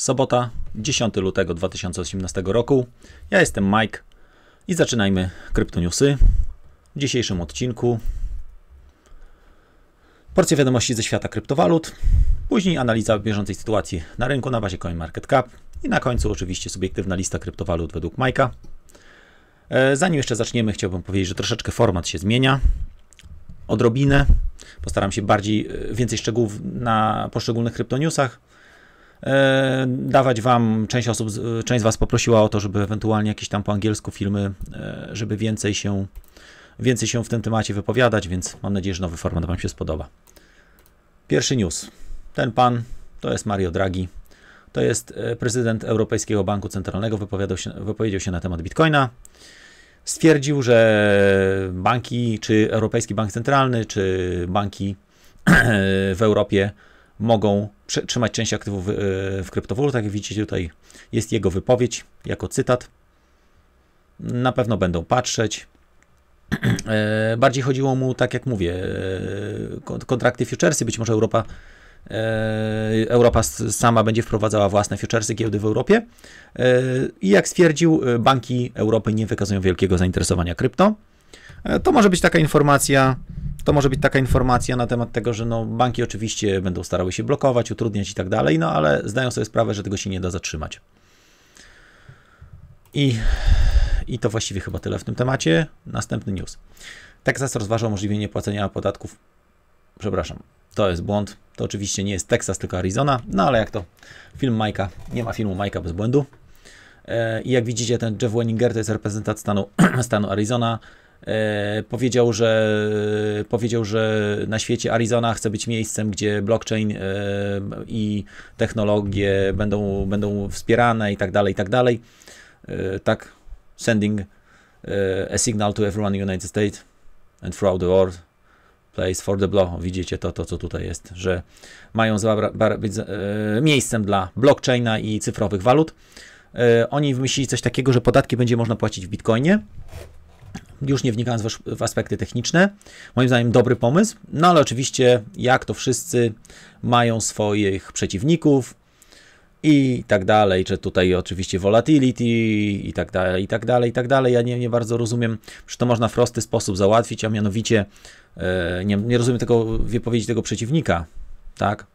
Sobota, 10 lutego 2018 roku. Ja jestem Mike i zaczynajmy kryptoniusy. W dzisiejszym odcinku porcja wiadomości ze świata kryptowalut, później analiza bieżącej sytuacji na rynku na bazie CoinMarketCap i na końcu oczywiście subiektywna lista kryptowalut według Majka. E, zanim jeszcze zaczniemy, chciałbym powiedzieć, że troszeczkę format się zmienia. Odrobinę. Postaram się bardziej, e, więcej szczegółów na poszczególnych kryptoniusach e, dawać Wam. Część osób, część z Was poprosiła o to, żeby ewentualnie jakieś tam po angielsku filmy, żeby więcej się, więcej się w tym temacie wypowiadać, więc mam nadzieję, że nowy format Wam się spodoba. Pierwszy news. Ten pan to jest Mario Draghi. To jest prezydent Europejskiego Banku Centralnego, wypowiadał się, wypowiedział się na temat Bitcoina stwierdził, że banki, czy Europejski Bank Centralny, czy banki w Europie mogą trzymać część aktywów w kryptowalutach. Jak widzicie tutaj jest jego wypowiedź jako cytat. Na pewno będą patrzeć. E, bardziej chodziło mu, tak jak mówię, e, kontrakty futuresy, być może Europa E, Europa sama będzie wprowadzała własne futuresy giełdy w Europie. E, I jak stwierdził, e, banki Europy nie wykazują wielkiego zainteresowania krypto. To może być taka informacja, to może być taka informacja na temat tego, że no, banki oczywiście będą starały się blokować, utrudniać i tak dalej, no ale zdają sobie sprawę, że tego się nie da zatrzymać. I, I to właściwie chyba tyle w tym temacie. Następny news. Texas rozważa umożliwienie płacenia podatków. Przepraszam, to jest błąd. To oczywiście nie jest Texas, tylko Arizona. No ale jak to film Majka, nie ma filmu Majka bez błędu. E, I jak widzicie, ten Jeff Wenninger to jest reprezentant stanu, stanu Arizona. E, powiedział, że, powiedział, że na świecie Arizona chce być miejscem, gdzie blockchain e, i technologie będą, będą wspierane i tak dalej, i tak dalej. Tak, sending a signal to everyone in the United States and throughout the world place for the block. Widzicie to, to co tutaj jest, że mają być e, miejscem dla blockchaina i cyfrowych walut. E, oni wymyślili coś takiego, że podatki będzie można płacić w bitcoinie. Już nie wnikając w aspekty techniczne, moim zdaniem dobry pomysł, no ale oczywiście, jak to wszyscy mają swoich przeciwników, i tak dalej, czy tutaj oczywiście volatility i tak dalej, i tak dalej, i tak dalej. Ja nie, nie bardzo rozumiem, że to można w prosty sposób załatwić, a mianowicie e, nie, nie rozumiem tego wypowiedzi tego przeciwnika, tak?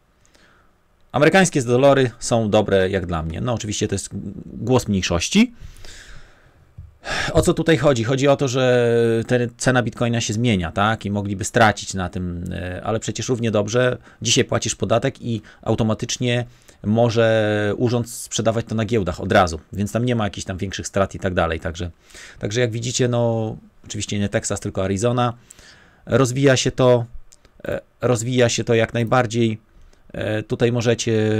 Amerykańskie dolary są dobre jak dla mnie. No oczywiście to jest głos mniejszości. O co tutaj chodzi? Chodzi o to, że cena bitcoina się zmienia, tak? I mogliby stracić na tym, e, ale przecież równie dobrze dzisiaj płacisz podatek i automatycznie może urząd sprzedawać to na giełdach od razu, więc tam nie ma jakichś tam większych strat i tak dalej. Także, także jak widzicie, no oczywiście nie Texas, tylko Arizona. Rozwija się to, e, rozwija się to jak najbardziej. E, tutaj możecie,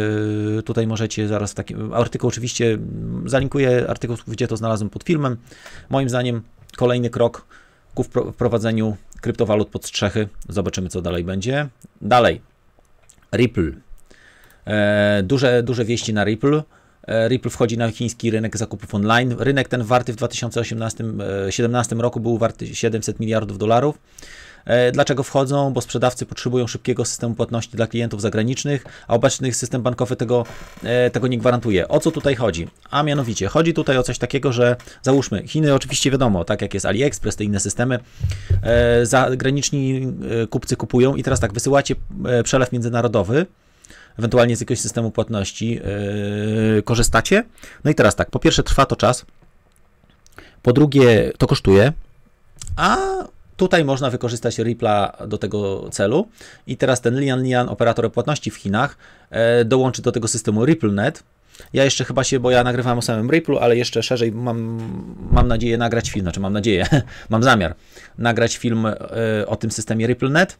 tutaj możecie zaraz taki artykuł oczywiście zalinkuję artykuł, gdzie to znalazłem pod filmem. Moim zdaniem kolejny krok ku wprowadzeniu kryptowalut pod strzechy. Zobaczymy, co dalej będzie. Dalej. Ripple. E, duże, duże wieści na Ripple. E, Ripple wchodzi na chiński rynek zakupów online. Rynek ten warty w 2018-2017 roku był warty 700 miliardów dolarów. E, dlaczego wchodzą? Bo sprzedawcy potrzebują szybkiego systemu płatności dla klientów zagranicznych, a obecny system bankowy tego, tego nie gwarantuje. O co tutaj chodzi? A mianowicie, chodzi tutaj o coś takiego, że załóżmy, Chiny oczywiście wiadomo, tak jak jest AliExpress, te inne systemy, zagraniczni kupcy kupują i teraz tak, wysyłacie przelew międzynarodowy, ewentualnie z jakiegoś systemu płatności yy, korzystacie. No i teraz tak, po pierwsze trwa to czas, po drugie to kosztuje, a tutaj można wykorzystać Ripple'a do tego celu i teraz ten Lian Lian, operator płatności w Chinach, yy, dołączy do tego systemu RippleNet, ja jeszcze chyba się, bo ja nagrywam o samym Ripple, ale jeszcze szerzej mam, mam nadzieję nagrać film, znaczy mam nadzieję, mam zamiar nagrać film y, o tym systemie RippleNet.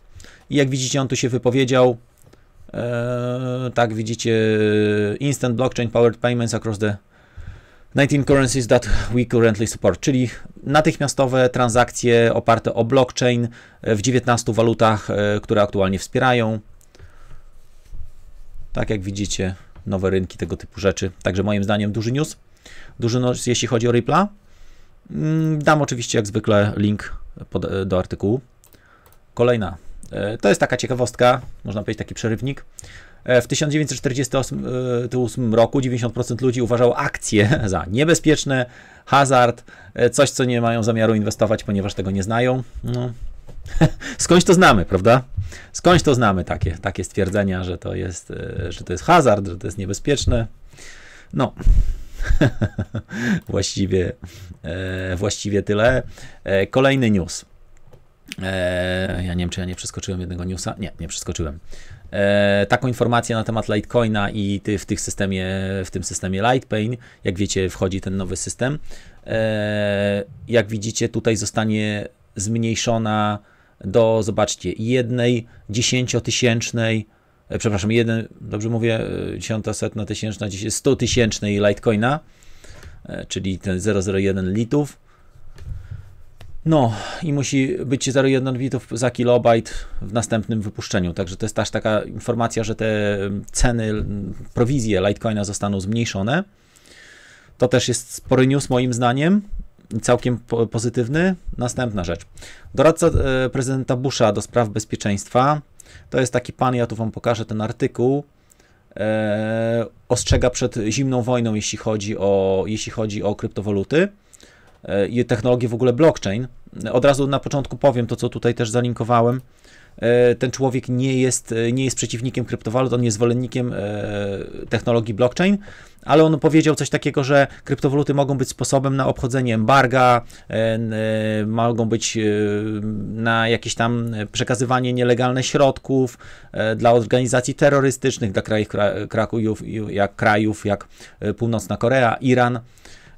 I jak widzicie, on tu się wypowiedział, E, tak, widzicie Instant Blockchain Powered Payments across the 19 currencies that we currently support, czyli natychmiastowe transakcje oparte o blockchain w 19 walutach, e, które aktualnie wspierają. Tak jak widzicie, nowe rynki tego typu rzeczy. Także moim zdaniem duży news. Duży news, jeśli chodzi o Ripple'a. Mm, dam oczywiście jak zwykle link pod, do artykułu. Kolejna E, to jest taka ciekawostka, można powiedzieć taki przerywnik. E, w 1948 e, roku 90% ludzi uważało akcje za niebezpieczne, hazard, e, coś, co nie mają zamiaru inwestować, ponieważ tego nie znają. No. Skądś to znamy, prawda? Skądś to znamy takie, takie stwierdzenia, że to, jest, że to jest hazard, że to jest niebezpieczne. No, właściwie, właściwie tyle. Kolejny news. Ja nie wiem, czy ja nie przeskoczyłem jednego newsa. Nie, nie przeskoczyłem e, taką informację na temat Litecoina i ty, w, tych systemie, w tym systemie Litepain, jak wiecie, wchodzi ten nowy system. E, jak widzicie, tutaj zostanie zmniejszona do, zobaczcie, jednej dziesięciotysięcznej, e, przepraszam, jeden, dobrze mówię, e, dziesiąta, setna, tysięczna, sto tysięcznej Litecoina, e, czyli ten 001 litów no i musi być 0,1 bitów za kilobajt w następnym wypuszczeniu. Także to jest też taka informacja, że te ceny, prowizje Litecoina zostaną zmniejszone. To też jest spory news moim zdaniem, całkiem pozytywny. Następna rzecz. Doradca e, prezydenta Busha do spraw bezpieczeństwa, to jest taki pan, ja tu wam pokażę ten artykuł, e, ostrzega przed zimną wojną, jeśli chodzi o, jeśli chodzi o kryptowaluty i technologię w ogóle blockchain. Od razu na początku powiem to, co tutaj też zalinkowałem. E, ten człowiek nie jest, nie jest przeciwnikiem kryptowalut, on jest zwolennikiem e, technologii blockchain, ale on powiedział coś takiego, że kryptowaluty mogą być sposobem na obchodzenie embarga, e, mogą być na jakieś tam przekazywanie nielegalne środków dla organizacji terrorystycznych, dla krajów, krajów, jak krajów jak Północna Korea, Iran.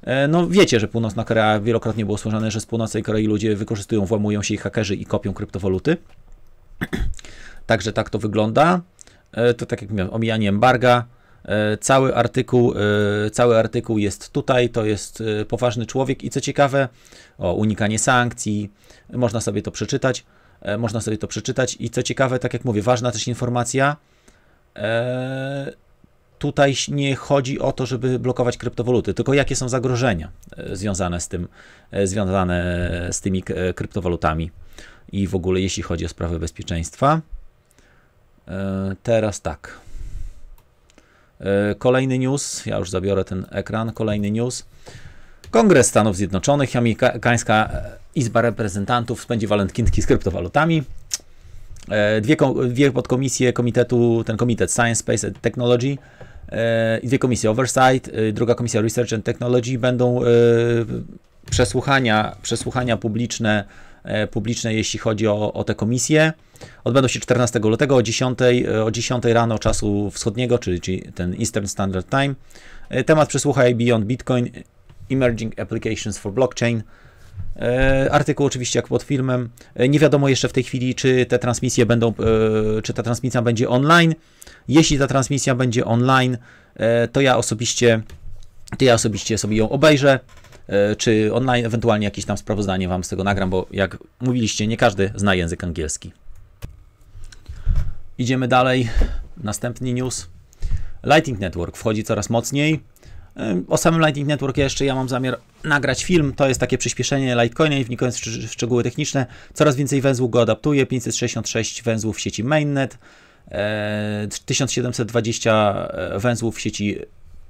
E, no wiecie, że Północna Korea wielokrotnie było słyszane, że z Północnej Korei ludzie wykorzystują, włamują się ich hakerzy i kopią kryptowaluty. Także tak to wygląda. E, to tak jak mówiłem, omijanie embarga. E, cały artykuł, cały artykuł jest tutaj, to jest poważny człowiek i co ciekawe, o unikanie sankcji, można sobie to przeczytać, można sobie to przeczytać i co ciekawe, tak jak mówię, ważna też informacja, tutaj nie chodzi o to, żeby blokować kryptowaluty, tylko jakie są zagrożenia e, związane z tym, e, związane z tymi e, kryptowalutami i w ogóle jeśli chodzi o sprawy bezpieczeństwa. Teraz tak. Kolejny news, ja już zabiorę ten ekran, kolejny news. Kongres Stanów Zjednoczonych, amerykańska Izba Reprezentantów spędzi walentynki z kryptowalutami. Dwie, dwie podkomisje komitetu, ten komitet Science, Space and Technology i dwie komisje Oversight, y, druga komisja Research and Technology będą y, przesłuchania, przesłuchania publiczne, e, publiczne, jeśli chodzi o, o te komisje. Odbędą się 14 lutego o 10, e, o 10 rano czasu wschodniego, czyli, czyli ten Eastern Standard Time. E, temat przesłuchaj Beyond Bitcoin, Emerging Applications for Blockchain. Artykuł oczywiście jak pod filmem. Nie wiadomo jeszcze w tej chwili, czy te transmisje będą, czy ta transmisja będzie online, jeśli ta transmisja będzie online, e, to ja osobiście, to ja osobiście sobie ją obejrzę, e, czy online, ewentualnie jakieś tam sprawozdanie Wam z tego nagram, bo jak mówiliście, nie każdy zna język angielski. Idziemy dalej. Następny news. Lightning Network wchodzi coraz mocniej. O samym Lightning Network jeszcze ja mam zamiar nagrać film. To jest takie przyspieszenie Litecoina, nie wnikając w szczegóły techniczne. Coraz więcej węzłów go adaptuje. 566 węzłów w sieci mainnet. 1720 e, węzłów w sieci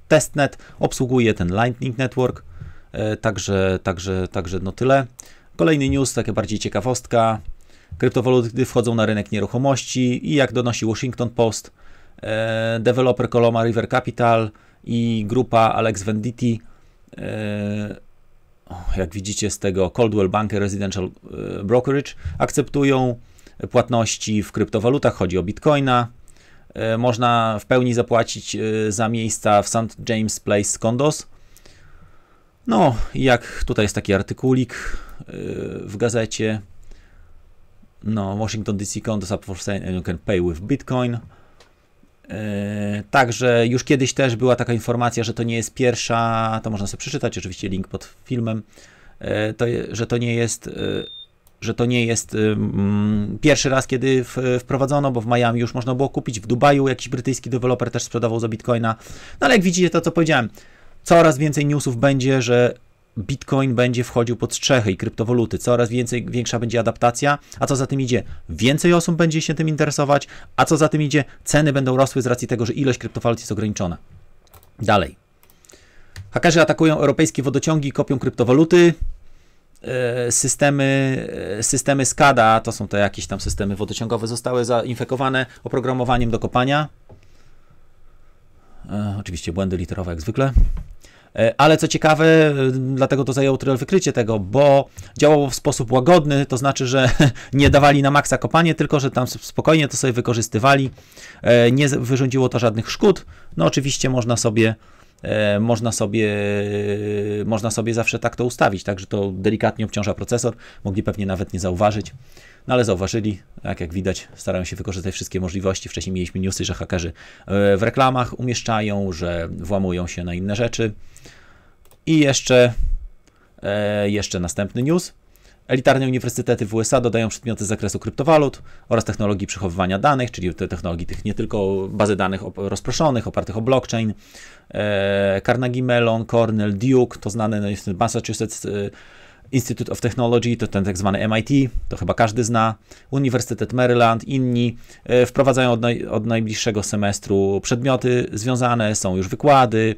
testnet, obsługuje ten Lightning Network, e, także, także, także no tyle. Kolejny news, taka bardziej ciekawostka. Kryptowaluty wchodzą na rynek nieruchomości i jak donosi Washington Post, e, deweloper Coloma River Capital i grupa Alex Venditti, jak widzicie z tego Coldwell Banker Residential Brokerage, akceptują płatności w kryptowalutach, chodzi o bitcoina. E, można w pełni zapłacić e, za miejsca w St. James Place Condos. No, jak tutaj jest taki artykulik e, w gazecie. No, Washington DC condos up for sale and you can pay with Bitcoin. Także już kiedyś też była taka informacja, że to nie jest pierwsza, to można sobie przeczytać, oczywiście link pod filmem, to, że to nie jest że to nie jest pierwszy raz, kiedy w, wprowadzono, bo w Miami już można było kupić, w Dubaju jakiś brytyjski deweloper też sprzedawał za bitcoina. No ale jak widzicie to, co powiedziałem, coraz więcej newsów będzie, że Bitcoin będzie wchodził pod strzechy i kryptowaluty, coraz więcej, większa będzie adaptacja, a co za tym idzie, więcej osób będzie się tym interesować, a co za tym idzie, ceny będą rosły z racji tego, że ilość kryptowalut jest ograniczona. Dalej. Hakerzy atakują europejskie wodociągi, kopią kryptowaluty. E, systemy, e, systemy SCADA, to są te jakieś tam systemy wodociągowe, zostały zainfekowane oprogramowaniem do kopania. E, oczywiście błędy literowe jak zwykle. Ale co ciekawe, dlatego to zajęło tyle wykrycie tego, bo działało w sposób łagodny, to znaczy, że nie dawali na maksa kopanie, tylko że tam spokojnie to sobie wykorzystywali. Nie wyrządziło to żadnych szkód. No oczywiście można sobie E, można sobie, można sobie zawsze tak to ustawić, tak, że to delikatnie obciąża procesor, mogli pewnie nawet nie zauważyć, no ale zauważyli, tak jak widać, starają się wykorzystać wszystkie możliwości. Wcześniej mieliśmy newsy, że hakerzy e, w reklamach umieszczają, że włamują się na inne rzeczy. I jeszcze, e, jeszcze następny news. Elitarne uniwersytety w USA dodają przedmioty z zakresu kryptowalut oraz technologii przechowywania danych, czyli te technologii tych nie tylko bazy danych rozproszonych, opartych o blockchain. E, Carnegie Mellon, Cornell, Duke, to znane no jest Massachusetts e, Institute of Technology, to ten tak zwany MIT, to chyba każdy zna, Uniwersytet Maryland, inni e, wprowadzają od, naj, od najbliższego semestru przedmioty związane, są już wykłady,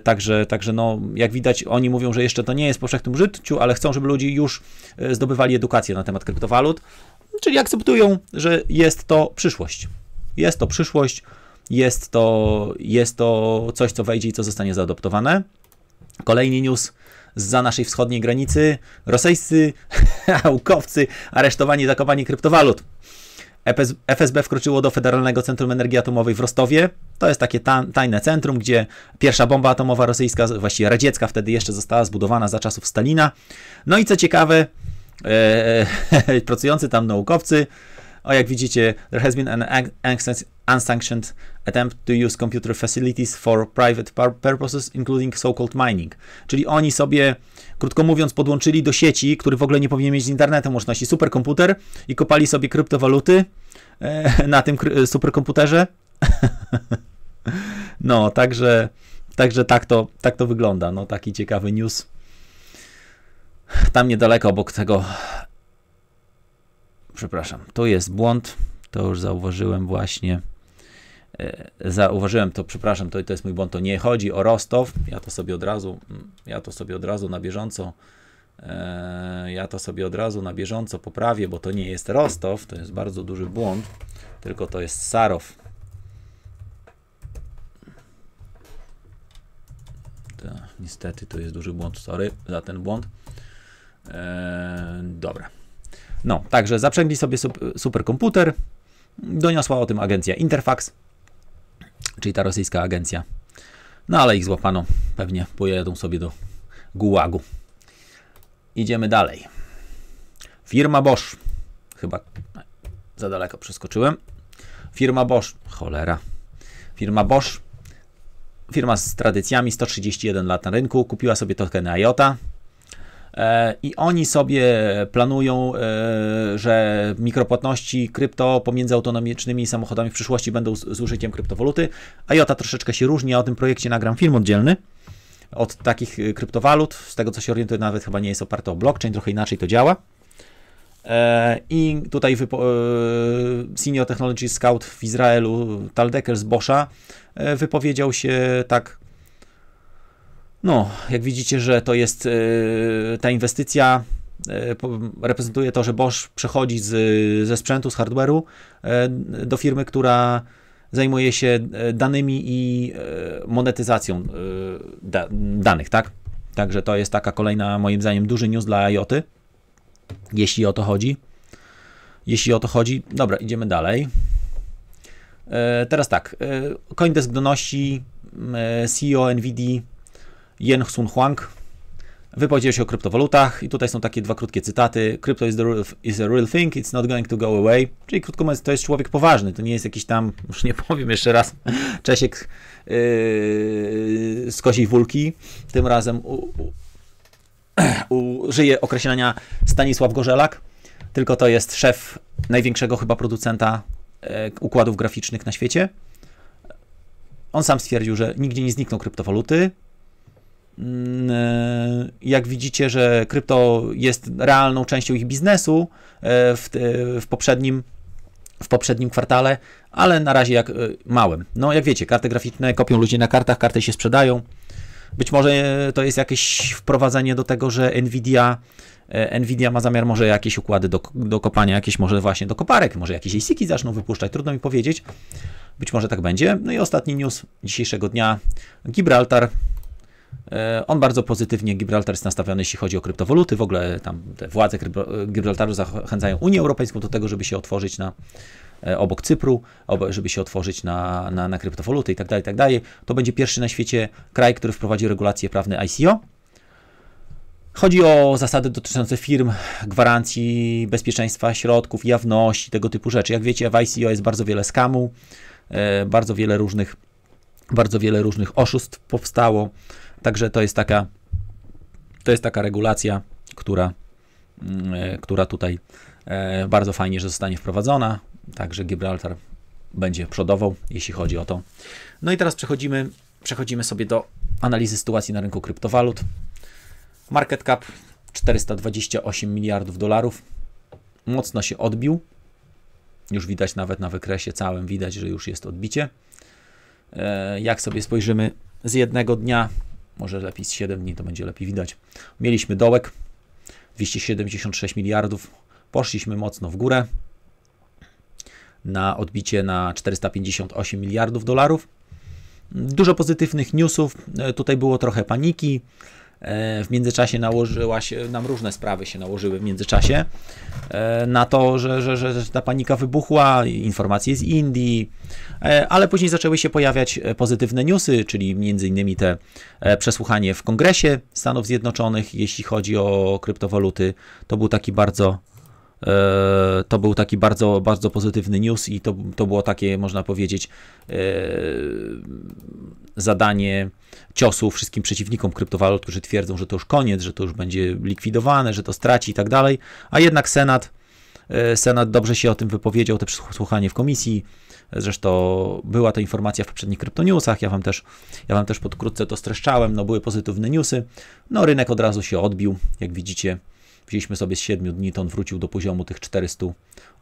także, także no, jak widać, oni mówią, że jeszcze to nie jest w powszechnym życiu, ale chcą, żeby ludzie już e, zdobywali edukację na temat kryptowalut, czyli akceptują, że jest to przyszłość. Jest to przyszłość, jest to, jest to coś, co wejdzie i co zostanie zaadoptowane. Kolejny news za naszej wschodniej granicy. Rosyjscy naukowcy aresztowani za kryptowalut. FSB wkroczyło do Federalnego Centrum Energii Atomowej w Rostowie. To jest takie tajne centrum, gdzie pierwsza bomba atomowa rosyjska, właściwie radziecka wtedy jeszcze została zbudowana za czasów Stalina. No i co ciekawe, e, e, pracujący tam naukowcy, o jak widzicie, there has been an unsanctioned attempt to use computer facilities for private purposes, including so-called mining. Czyli oni sobie, krótko mówiąc, podłączyli do sieci, który w ogóle nie powinien mieć z internetem łączności, superkomputer i kopali sobie kryptowaluty e, na tym superkomputerze. no, także, także tak, to, tak to wygląda. No, taki ciekawy news. Tam niedaleko obok tego przepraszam, to jest błąd, to już zauważyłem właśnie. E, zauważyłem to, przepraszam, to, to jest mój błąd, to nie chodzi o Rostow, ja to sobie od razu, mm, ja to sobie od razu na bieżąco, e, ja to sobie od razu na bieżąco poprawię, bo to nie jest Rostow, to jest bardzo duży błąd, tylko to jest Sarow. To, niestety to jest duży błąd, sorry za ten błąd. E, dobra. No, także zaprzęgli sobie superkomputer. Doniosła o tym agencja Interfax, czyli ta rosyjska agencja. No ale ich złapano. Pewnie pojedą sobie do Gułagu. Idziemy dalej. Firma Bosch. Chyba za daleko przeskoczyłem. Firma Bosch. Cholera. Firma Bosch. Firma z tradycjami, 131 lat na rynku. Kupiła sobie tokeny IOTA E, I oni sobie planują, e, że mikropłatności krypto pomiędzy autonomicznymi samochodami w przyszłości będą z, użyciem kryptowaluty. IOTA troszeczkę się różni, o tym projekcie nagram film oddzielny od takich e, kryptowalut. Z tego co się orientuję, nawet chyba nie jest oparte o blockchain, trochę inaczej to działa. I tutaj Senior Technology Scout w Izraelu, Tal Decker z Boscha, wypowiedział się tak no, jak widzicie, że to jest ta inwestycja reprezentuje to, że Bosch przechodzi z, ze sprzętu, z hardware'u do firmy, która zajmuje się danymi i monetyzacją da, danych, tak? Także to jest taka kolejna, moim zdaniem, duży news dla IoT, jeśli o to chodzi. Jeśli o to chodzi, dobra, idziemy dalej. Teraz tak, CoinDesk donosi CEO NVIDIA Yen Sun Huang wypowiedział się o kryptowalutach i tutaj są takie dwa krótkie cytaty. Crypto is, the real, is a real thing, it's not going to go away. Czyli krótko mówiąc, to jest człowiek poważny, to nie jest jakiś tam, już nie powiem jeszcze raz, Czesiek yy, z koziej wulki. Tym razem u, u, użyje określenia Stanisław Gorzelak, tylko to jest szef największego chyba producenta e, układów graficznych na świecie. On sam stwierdził, że nigdzie nie znikną kryptowaluty, Mm, e, jak widzicie, że krypto jest realną częścią ich biznesu e, w, w, poprzednim, w poprzednim kwartale, ale na razie jak małym. No jak wiecie, karty graficzne kopią ludzie na kartach, karty się sprzedają. Być może to jest jakieś wprowadzenie do tego, że Nvidia Nvidia ma zamiar może jakieś układy do, do kopania, jakieś może właśnie do koparek, może jakieś ASICi zaczną wypuszczać, trudno mi powiedzieć. Być może tak będzie. No i ostatni news dzisiejszego dnia. Gibraltar. E, on bardzo pozytywnie, Gibraltar jest nastawiony, jeśli chodzi o kryptowaluty. W ogóle tam te władze Gibraltaru zachęcają Unię Europejską do tego, żeby się otworzyć na e, obok Cypru, żeby się otworzyć na, na, na kryptowaluty i tak dalej, tak. To będzie pierwszy na świecie kraj, który wprowadzi regulacje prawne ICO. Chodzi o zasady dotyczące firm, gwarancji bezpieczeństwa środków, jawności, tego typu rzeczy. Jak wiecie, w ICO jest bardzo wiele skamu, E, bardzo wiele różnych, bardzo wiele różnych oszustw powstało. Także to jest taka, to jest taka regulacja, która, mm, e, która tutaj e, bardzo fajnie, że zostanie wprowadzona. Także Gibraltar będzie przodował, jeśli chodzi o to. No i teraz przechodzimy, przechodzimy sobie do analizy sytuacji na rynku kryptowalut. Market cap 428 miliardów dolarów. Mocno się odbił już widać nawet na wykresie całym, widać, że już jest odbicie. E, jak sobie spojrzymy z jednego dnia, może lepiej z 7 dni, to będzie lepiej widać. Mieliśmy dołek 276 miliardów, poszliśmy mocno w górę na odbicie na 458 miliardów dolarów. Dużo pozytywnych newsów, e, tutaj było trochę paniki, w międzyczasie nałożyła się, nam różne sprawy się nałożyły w międzyczasie e, na to, że, że, że ta panika wybuchła, informacje z Indii, e, ale później zaczęły się pojawiać pozytywne newsy, czyli innymi te przesłuchanie w Kongresie Stanów Zjednoczonych, jeśli chodzi o kryptowaluty. To był taki bardzo to był taki bardzo, bardzo pozytywny news i to, to było takie, można powiedzieć, zadanie ciosu wszystkim przeciwnikom kryptowalut, którzy twierdzą, że to już koniec, że to już będzie likwidowane, że to straci i tak dalej, a jednak Senat, e, Senat dobrze się o tym wypowiedział, te przesłuchanie w komisji, Zresztą była to informacja w poprzednich kryptonewsach, ja wam też, ja wam też podkrótce to streszczałem, no były pozytywne newsy, no rynek od razu się odbił, jak widzicie, wzięliśmy sobie z 7 dni, to on wrócił do poziomu tych 400,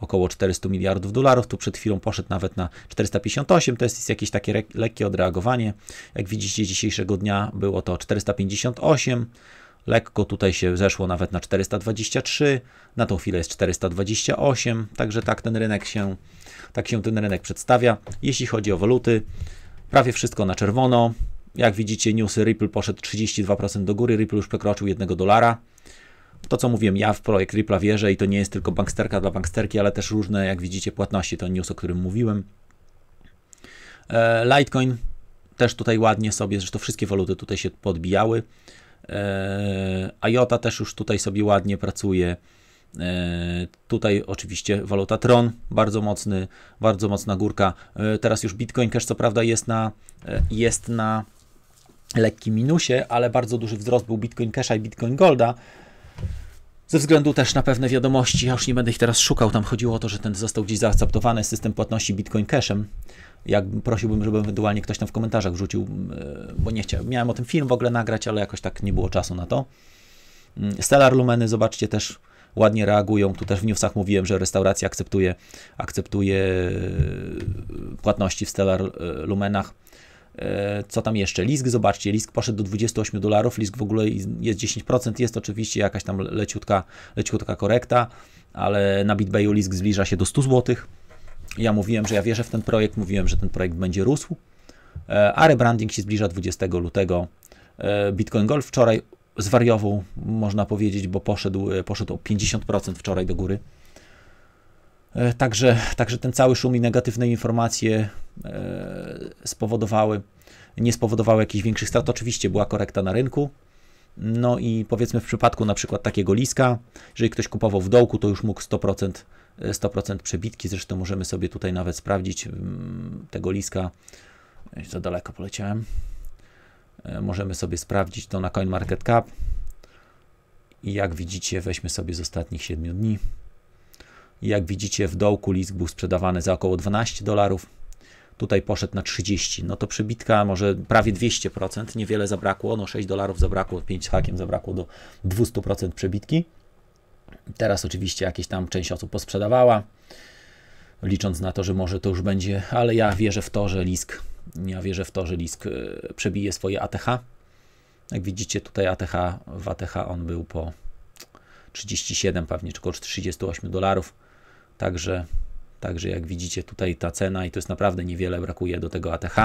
około 400 miliardów dolarów. Tu przed chwilą poszedł nawet na 458, to jest jakieś takie lekkie odreagowanie. Jak widzicie, dzisiejszego dnia było to 458. Lekko tutaj się zeszło nawet na 423, na tą chwilę jest 428, także tak ten rynek się, tak się ten rynek przedstawia. Jeśli chodzi o waluty, prawie wszystko na czerwono. Jak widzicie, newsy Ripple poszedł 32% do góry, Ripple już przekroczył 1 dolara to, co mówiłem, ja w projekt Ripple wierzę i to nie jest tylko banksterka dla banksterki, ale też różne, jak widzicie, płatności, to news, o którym mówiłem. E, Litecoin też tutaj ładnie sobie, zresztą wszystkie waluty tutaj się podbijały. E, IOTA też już tutaj sobie ładnie pracuje. E, tutaj oczywiście waluta Tron, bardzo mocny, bardzo mocna górka. Teraz już Bitcoin Cash co prawda jest na, jest na lekkim minusie, ale bardzo duży wzrost był Bitcoin Casha i Bitcoin Golda. Ze względu też na pewne wiadomości, ja już nie będę ich teraz szukał, tam chodziło o to, że ten został gdzieś zaakceptowany system płatności Bitcoin Cashem. Jak prosiłbym, żeby ewentualnie ktoś tam w komentarzach wrzucił, e, bo nie chciałem. Miałem o tym film w ogóle nagrać, ale jakoś tak nie było czasu na to. Mm, Stellar Lumeny, zobaczcie, też ładnie reagują. Tu też w newsach mówiłem, że restauracja akceptuje, akceptuje e, płatności w Stellar e, Lumenach. E, co tam jeszcze? Lisk, zobaczcie, Lisk poszedł do 28 dolarów, Lisk w ogóle jest 10%, jest oczywiście jakaś tam leciutka, leciutka korekta, ale na BitBayu Lisk zbliża się do 100 zł. Ja mówiłem, że ja wierzę w ten projekt, mówiłem, że ten projekt będzie rósł, e, a rebranding się zbliża 20 lutego. E, Bitcoin Gold wczoraj zwariował, można powiedzieć, bo poszedł, poszedł o 50% wczoraj do góry. Także, także ten cały szum i negatywne informacje spowodowały, nie spowodowały jakichś większych strat. Oczywiście była korekta na rynku. No i powiedzmy w przypadku na przykład takiego liska, jeżeli ktoś kupował w dołku, to już mógł 100%, 100% przebitki. Zresztą możemy sobie tutaj nawet sprawdzić tego liska. Za daleko poleciałem. Możemy sobie sprawdzić to na CoinMarketCap. I jak widzicie, weźmy sobie z ostatnich 7 dni. Jak widzicie, w dołku lisk był sprzedawany za około 12 dolarów. tutaj poszedł na 30, no to przybitka może prawie 200%, niewiele zabrakło, no 6 dolarów zabrakło, 5 hakiem zabrakło do 200% przebitki. Teraz oczywiście jakieś tam część osób posprzedawała, licząc na to, że może to już będzie, ale ja wierzę w to, że Lisk, ja wierzę w to, że Lisk e, przebije swoje ATH. Jak widzicie tutaj ATH, w ATH on był po 37 pewnie, czy około 38 dolarów, także Także jak widzicie tutaj ta cena i to jest naprawdę niewiele brakuje do tego ATH.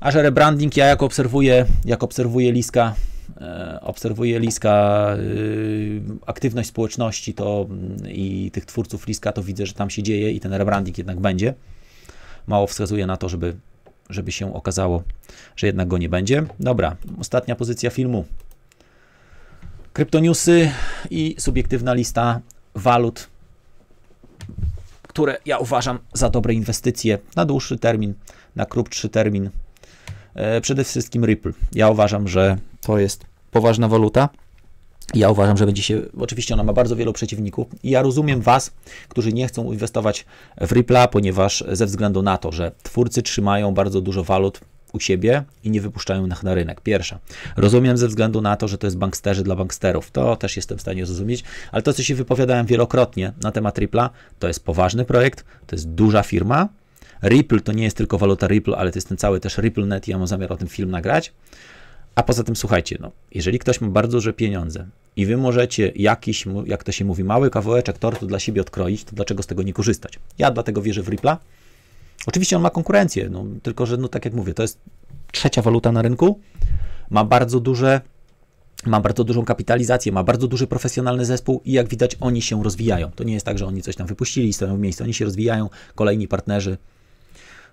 A że rebranding ja jak obserwuję, jak obserwuję Liska, e, obserwuję Liska, y, aktywność społeczności to mm, i tych twórców Liska, to widzę, że tam się dzieje i ten rebranding jednak będzie. Mało wskazuje na to, żeby, żeby się okazało, że jednak go nie będzie. Dobra, ostatnia pozycja filmu. Kryptoniusy i subiektywna lista walut które ja uważam za dobre inwestycje na dłuższy termin, na krótszy termin. E, przede wszystkim Ripple. Ja uważam, że to jest poważna waluta. Ja uważam, że będzie się, oczywiście ona ma bardzo wielu przeciwników i ja rozumiem Was, którzy nie chcą inwestować w Ripple, ponieważ ze względu na to, że twórcy trzymają bardzo dużo walut u siebie i nie wypuszczają ich na rynek. Pierwsza. Rozumiem ze względu na to, że to jest banksterzy dla banksterów. To też jestem w stanie zrozumieć, ale to, co się wypowiadałem wielokrotnie na temat Ripple'a, to jest poważny projekt, to jest duża firma. Ripple to nie jest tylko waluta Ripple, ale to jest ten cały też RippleNet i ja mam zamiar o tym film nagrać. A poza tym słuchajcie, no, jeżeli ktoś ma bardzo duże pieniądze i wy możecie jakiś, jak to się mówi, mały kawałeczek tortu dla siebie odkroić, to dlaczego z tego nie korzystać? Ja dlatego wierzę w Ripple'a, Oczywiście on ma konkurencję, no, tylko że, no, tak jak mówię, to jest trzecia waluta na rynku, ma bardzo duże ma bardzo dużą kapitalizację, ma bardzo duży profesjonalny zespół i jak widać oni się rozwijają. To nie jest tak, że oni coś tam wypuścili i stoją w miejscu, oni się rozwijają, kolejni partnerzy.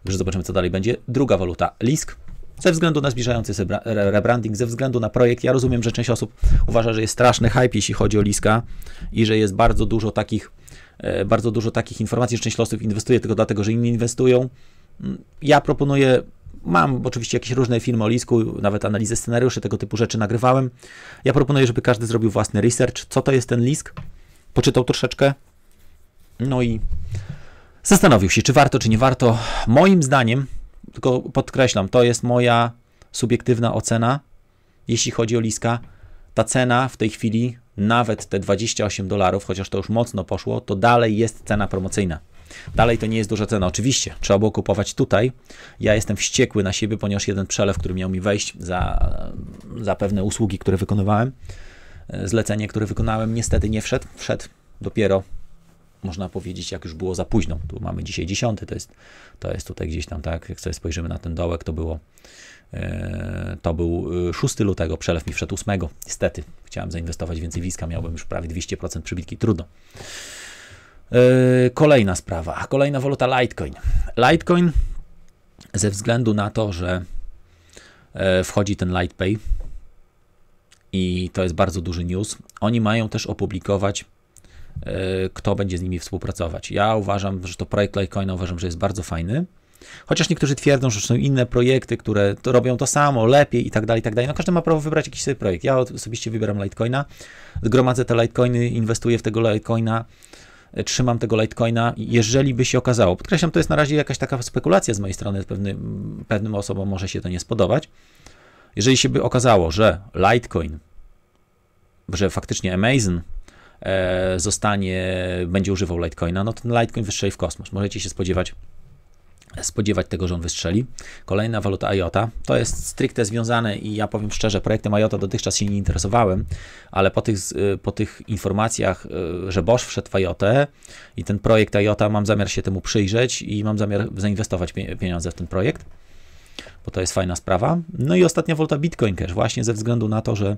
Także zobaczymy, co dalej będzie. Druga waluta, LISK. Ze względu na zbliżający się rebranding, ze względu na projekt, ja rozumiem, że część osób uważa, że jest straszny hype, jeśli chodzi o LISKA i że jest bardzo dużo takich bardzo dużo takich informacji, że część losów inwestuje tylko dlatego, że inni inwestują. Mm, ja proponuję, mam oczywiście jakieś różne filmy o Lisku, nawet analizę scenariuszy, tego typu rzeczy nagrywałem. Ja proponuję, żeby każdy zrobił własny research, co to jest ten Lisk, poczytał troszeczkę, no i zastanowił się, czy warto, czy nie warto. Moim zdaniem, tylko podkreślam, to jest moja subiektywna ocena, jeśli chodzi o Liska. Ta cena w tej chwili nawet te 28 dolarów, chociaż to już mocno poszło, to dalej jest cena promocyjna. Dalej to nie jest duża cena. Oczywiście trzeba było kupować tutaj. Ja jestem wściekły na siebie, ponieważ jeden przelew, który miał mi wejść za, za pewne usługi, które wykonywałem, zlecenie, które wykonałem, niestety nie wszedł. Wszedł dopiero, można powiedzieć, jak już było za późno. Tu mamy dzisiaj 10, to jest, to jest tutaj gdzieś tam, tak, jak sobie spojrzymy na ten dołek, to było E, to był 6 e, lutego, przelew mi wszedł 8. Niestety, chciałem zainwestować więcej wiska, miałbym już prawie 200% przybitki, trudno. E, kolejna sprawa, kolejna waluta Litecoin. Litecoin ze względu na to, że wchodzi ten LightPay i to jest bardzo duży news, oni mają też opublikować kto będzie z nimi współpracować. Ja uważam, że to projekt Litecoina uważam, że jest bardzo fajny. Chociaż niektórzy twierdzą, że są inne projekty, które to robią to samo, lepiej i tak dalej, i tak dalej. No każdy ma prawo wybrać jakiś sobie projekt. Ja osobiście wybieram Litecoina, zgromadzę te Litecoiny, inwestuję w tego Litecoina, e, trzymam tego Litecoina. Jeżeli by się okazało, podkreślam, to jest na razie jakaś taka spekulacja z mojej strony, pewnym, pewnym osobom może się to nie spodobać. Jeżeli się by okazało, że Litecoin, że faktycznie Amazon zostanie, będzie używał Litecoina, no to ten Litecoin wystrzeli w kosmos. Możecie się spodziewać spodziewać tego, że on wystrzeli. Kolejna waluta IOTA, to jest stricte związane i ja powiem szczerze, projektem IOTA dotychczas się nie interesowałem, ale po tych, y, po tych informacjach, y, że Bosch wszedł w IOTA i ten projekt IOTA, mam zamiar się temu przyjrzeć i mam zamiar zainwestować pieniądze w ten projekt, bo to jest fajna sprawa. No i ostatnia waluta Bitcoin Cash, właśnie ze względu na to, że E,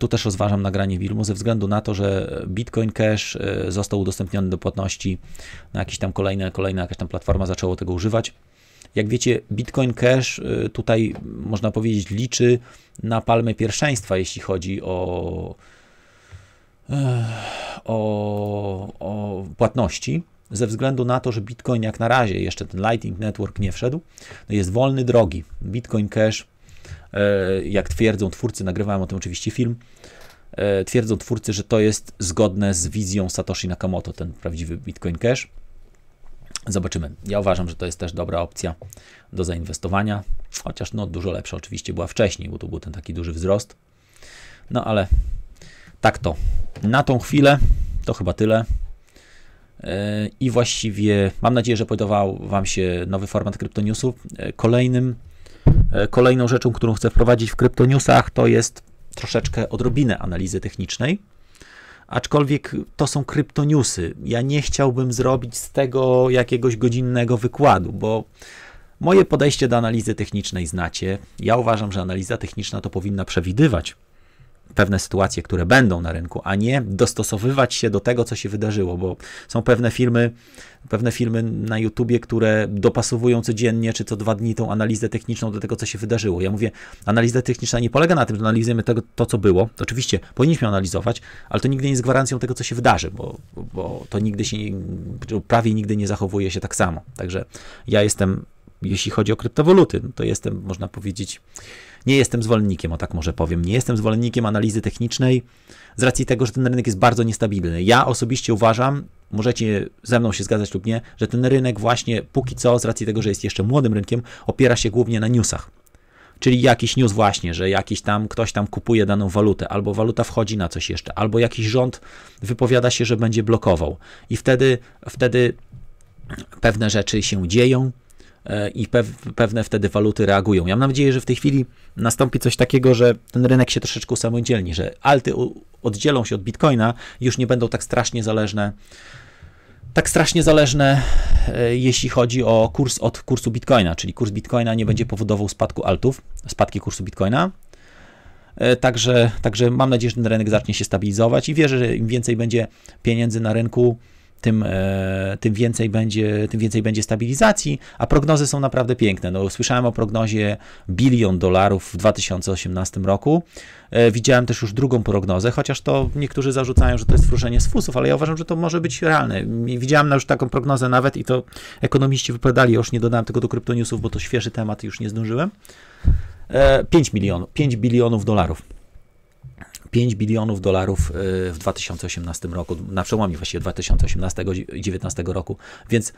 tu też rozważam nagranie filmu ze względu na to, że Bitcoin Cash e, został udostępniony do płatności na jakieś tam kolejne, kolejna jakaś tam platforma zaczęło tego używać. Jak wiecie, Bitcoin Cash e, tutaj można powiedzieć liczy na palmę pierwszeństwa, jeśli chodzi o, o, o płatności ze względu na to, że Bitcoin jak na razie jeszcze ten Lightning Network nie wszedł, no jest wolny drogi. Bitcoin Cash E, jak twierdzą twórcy, nagrywałem o tym oczywiście film, e, twierdzą twórcy, że to jest zgodne z wizją Satoshi Nakamoto, ten prawdziwy Bitcoin Cash. Zobaczymy. Ja uważam, że to jest też dobra opcja do zainwestowania, chociaż no dużo lepsza oczywiście była wcześniej, bo to był ten taki duży wzrost. No ale tak to. Na tą chwilę to chyba tyle. E, I właściwie mam nadzieję, że podobał Wam się nowy format Kryptoniusów. E, kolejnym, e, kolejną rzeczą, którą chcę wprowadzić w Kryptoniusach, to jest troszeczkę odrobinę analizy technicznej. Aczkolwiek to są kryptoniusy. Ja nie chciałbym zrobić z tego jakiegoś godzinnego wykładu, bo moje podejście do analizy technicznej znacie. Ja uważam, że analiza techniczna to powinna przewidywać pewne sytuacje, które będą na rynku, a nie dostosowywać się do tego, co się wydarzyło, bo są pewne firmy, pewne firmy na YouTubie, które dopasowują codziennie czy co dwa dni tą analizę techniczną do tego, co się wydarzyło. Ja mówię, analiza techniczna nie polega na tym, że analizujemy tego, to, co było. Oczywiście powinniśmy analizować, ale to nigdy nie jest gwarancją tego, co się wydarzy, bo, bo to nigdy się, prawie nigdy nie zachowuje się tak samo. Także ja jestem, jeśli chodzi o kryptowaluty, to jestem, można powiedzieć, nie jestem zwolennikiem, o tak może powiem, nie jestem zwolennikiem analizy technicznej z racji tego, że ten rynek jest bardzo niestabilny. Ja osobiście uważam, możecie ze mną się zgadzać lub nie, że ten rynek właśnie póki co, z racji tego, że jest jeszcze młodym rynkiem, opiera się głównie na newsach. Czyli jakiś news właśnie, że jakiś tam ktoś tam kupuje daną walutę, albo waluta wchodzi na coś jeszcze, albo jakiś rząd wypowiada się, że będzie blokował. I wtedy, wtedy pewne rzeczy się dzieją, i pewne wtedy waluty reagują. Ja mam nadzieję, że w tej chwili nastąpi coś takiego, że ten rynek się troszeczkę usamodzielni, że alty oddzielą się od bitcoina już nie będą tak strasznie zależne tak strasznie zależne, e, jeśli chodzi o kurs od kursu bitcoina, czyli kurs bitcoina nie będzie powodował spadku altów, spadki kursu bitcoina. E, także, także mam nadzieję, że ten rynek zacznie się stabilizować i wierzę, że im więcej będzie pieniędzy na rynku, tym, e, tym, więcej będzie, tym więcej będzie stabilizacji, a prognozy są naprawdę piękne. No, słyszałem o prognozie bilion dolarów w 2018 roku. E, widziałem też już drugą prognozę, chociaż to niektórzy zarzucają, że to jest wróżenie z fusów, ale ja uważam, że to może być realne. Widziałem już taką prognozę nawet i to ekonomiści wypowiadali, już nie dodałem tego do kryptoniusów, bo to świeży temat, już nie zdążyłem. 5 e, milionów, 5 bilionów dolarów. 5 bilionów dolarów y, w 2018 roku, na przełomie właściwie 2018 i 2019 roku, więc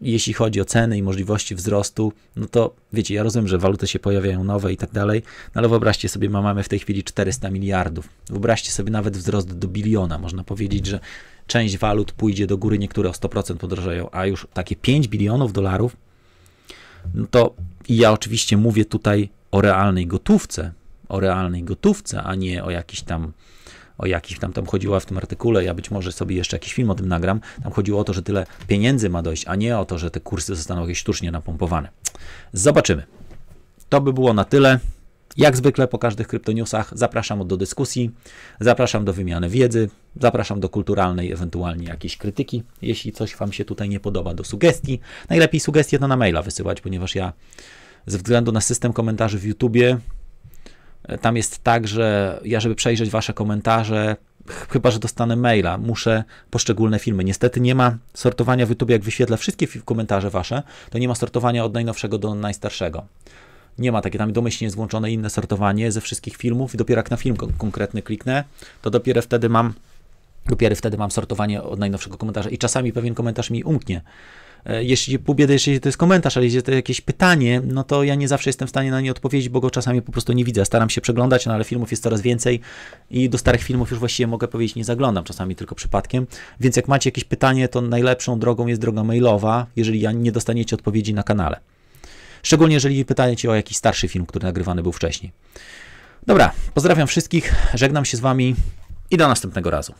jeśli chodzi o ceny i możliwości wzrostu, no to wiecie, ja rozumiem, że waluty się pojawiają nowe i tak dalej, no ale wyobraźcie sobie, mamy w tej chwili 400 miliardów. Wyobraźcie sobie nawet wzrost do biliona. Można powiedzieć, że część walut pójdzie do góry, niektóre o 100% podrożeją, a już takie 5 bilionów dolarów, no to ja oczywiście mówię tutaj o realnej gotówce, o realnej gotówce, a nie o jakiś tam o jakiś tam, tam chodziło w tym artykule, ja być może sobie jeszcze jakiś film o tym nagram, tam chodziło o to, że tyle pieniędzy ma dojść, a nie o to, że te kursy zostaną jakieś sztucznie napompowane. Zobaczymy. To by było na tyle. Jak zwykle po każdych kryptoniusach zapraszam do dyskusji, zapraszam do wymiany wiedzy, zapraszam do kulturalnej, ewentualnie jakiejś krytyki, jeśli coś Wam się tutaj nie podoba, do sugestii. Najlepiej sugestie to na maila wysyłać, ponieważ ja ze względu na system komentarzy w YouTubie tam jest tak, że ja, żeby przejrzeć Wasze komentarze, chyba że dostanę maila, muszę poszczególne filmy. Niestety nie ma sortowania w YouTube, jak wyświetlę wszystkie komentarze Wasze, to nie ma sortowania od najnowszego do najstarszego. Nie ma takie, tam domyślnie jest włączone inne sortowanie ze wszystkich filmów i dopiero jak na film konkretny kliknę, to dopiero wtedy mam dopiero wtedy mam sortowanie od najnowszego komentarza i czasami pewien komentarz mi umknie jeśli pół biedy, jeśli to jest komentarz, ale jeśli to jakieś pytanie, no to ja nie zawsze jestem w stanie na nie odpowiedzieć, bo go czasami po prostu nie widzę. Staram się przeglądać, no ale filmów jest coraz więcej i do starych filmów już właściwie mogę powiedzieć nie zaglądam, czasami tylko przypadkiem. Więc jak macie jakieś pytanie, to najlepszą drogą jest droga mailowa, jeżeli ja nie dostaniecie odpowiedzi na kanale. Szczególnie jeżeli pytacie o jakiś starszy film, który nagrywany był wcześniej. Dobra, pozdrawiam wszystkich, żegnam się z Wami i do następnego razu.